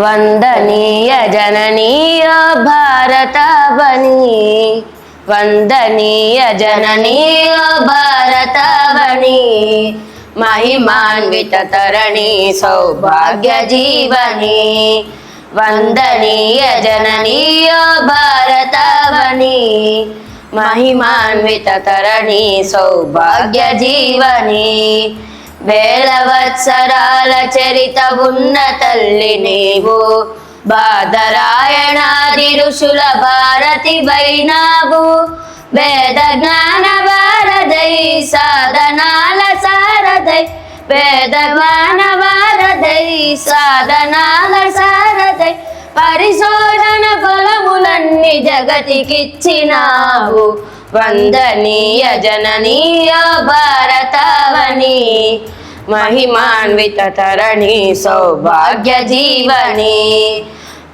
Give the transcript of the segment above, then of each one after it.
వందనీయ జననీయ భారతవని వందనీయ జననీయ భారతవని మహిమాన్విత తరణి సౌభాగ్య జీవని. వందనీయ జననీయ భారతవని మహిమాన్విత తరణి సౌభాగ్య జీవని. వేల వత్సరాల చరిత ఉన్న తల్లి నీవు. బాధరాయణాది ఋషుల భారతి వైనావు వేద జ్ఞాన భారదై సాధనాల సారదై వేద జ్ఞాన భారదై సాధనాల సారదై పరిశోధన ఫలములన్నీ జగతికిచ్చినావు. వందనీయ జననీయ భారతవని మహిమాన్విత తరణి సౌభాగ్య జీవని.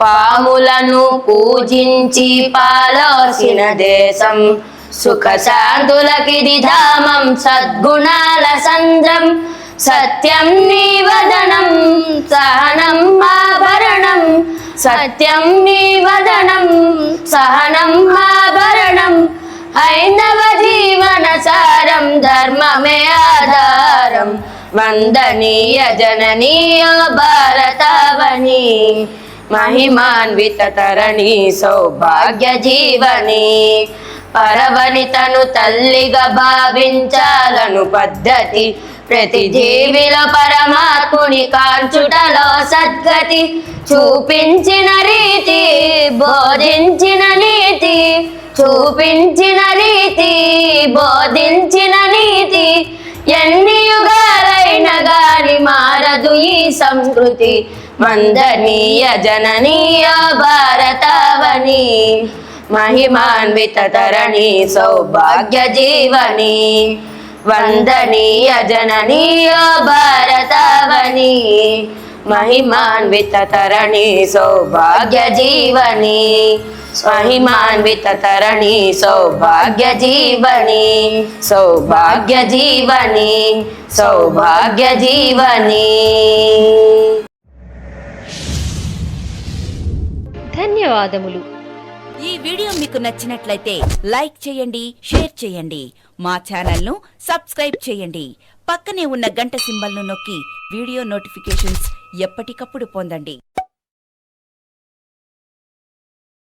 పాములను పూజించి పాలోసిన దేశం సుఖ శాంతులకిది ధామం సద్గుణాల సంద్రం. సత్యం నివదనం సహనం ఆభరణం. సత్యం నివదనం సహనం ఆభరణం. ధర్మమే ఆధారం. వందనీయ జననీయ భారతవని. మహిమాన్విత తరణి సౌభాగ్య జీవని. పరవనితను తల్లిగా భావించాలను పద్ధతి. ప్రతి జీవిలో పరమాత్ముని కాంచుటలో సద్గతి. చూపించిన రీతి బోధించిన నీతి. చూపించిన రీతి బోధించిన ఎన్ని యుగాలైన గాని మారదు ఈ సంస్కృతి. వందనీయ జననీయ భారతవని మహిమాన్విత తరణి సౌభాగ్య జీవని. వందనీయ జననీయ భారతవని మహిమాన్విత తరణి సౌభాగ్య జీవని మహిమాన్విత తరణి సౌభాగ్య జీవని సౌభాగ్య జీవని సౌభాగ్య జీవని ధన్యవాదములు. ఈ వీడియో మీకు నచ్చినట్లయితే లైక్ చేయండి షేర్ చేయండి. మా ఛానల్ను సబ్స్క్రైబ్ చేయండి. పక్కనే ఉన్న గంట సింబల్ను నొక్కి వీడియో నోటిఫికేషన్స్ ఎప్పటికప్పుడు పొందండి.